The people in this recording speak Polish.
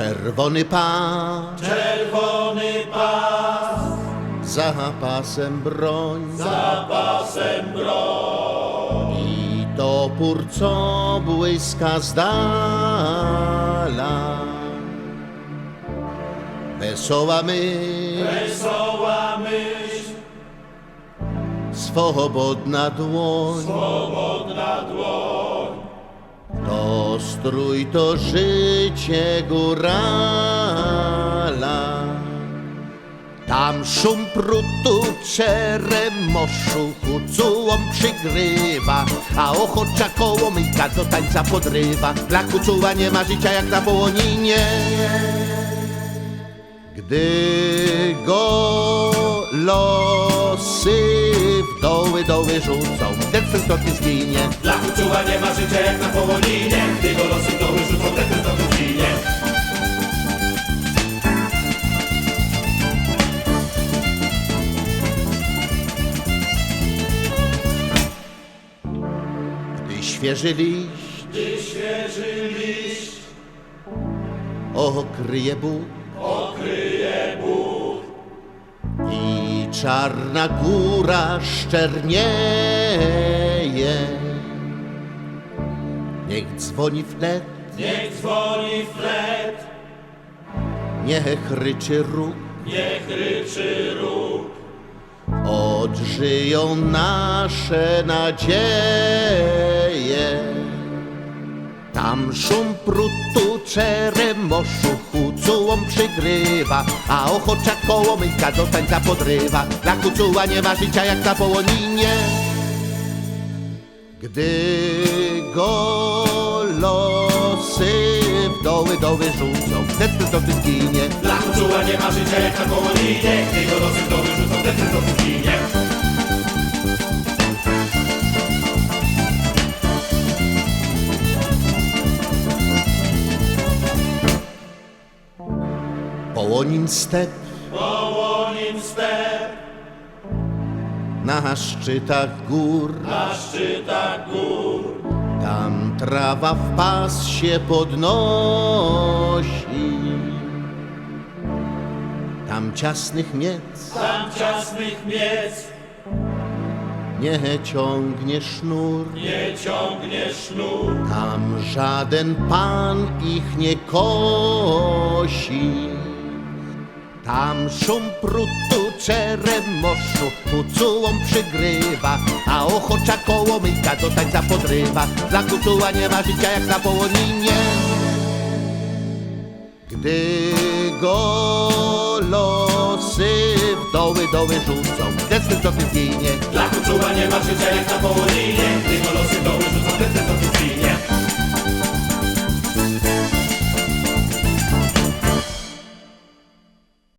Czerwony pas, czerwony pas, za pasem broń, za pasem broń. i topór, co błyska z dala. Wesoła myśl, Wesoła myśl, swobodna dłoń, swobodna strój, to życie górala. Tam szum prutu, czeremoszu, kucułą przygrywa, a ochocza kołomyjka do tańca podrywa. Dla kucuła nie ma życia jak na połoninie. Gdy go losy w doły rzucą, ten to nie zginie. Dla kuczuła nie ma życia jak na połoninie, gdy go losy do wyrzucą, ten ten to ginie. Gdy świeży liść Gdy świeży liść okryje Bóg okryje czarna góra szczernieje. Niech dzwoni flet, niech dzwoni flet, niech ryczy róg, niech ryczy róg. odżyją nasze nadzieje. Tam szum prutu, czeremoszu, kucułą przygrywa, a ochocza kołomyjka do tańca podrywa. Dla kucuła nie ma życia jak na połoninie. Gdy go losy w doły, doły rzucą, to ty zginie. Dla kuczuła nie ma życia jak na połoninie, gdy go losy Połonin step Połonin step, na szczytach gór. na szczytach gór. Tam trawa w pas się podnosi. Tam ciasnych miec Tam ciasnych miec nie ciągnie sznur. nie ciągnie sznur. Tam żaden pan ich nie kosi. Tam szum prutu, czeremoszu, kucułą przygrywa, a ochocza kołomyjka do tańca podrywa. Dla kucuła nie ma życia jak na połoninie. Gdy go losy w doły, doły rzucą, desny ty zginie. Dla kuczuła nie ma życia jak na połoninie,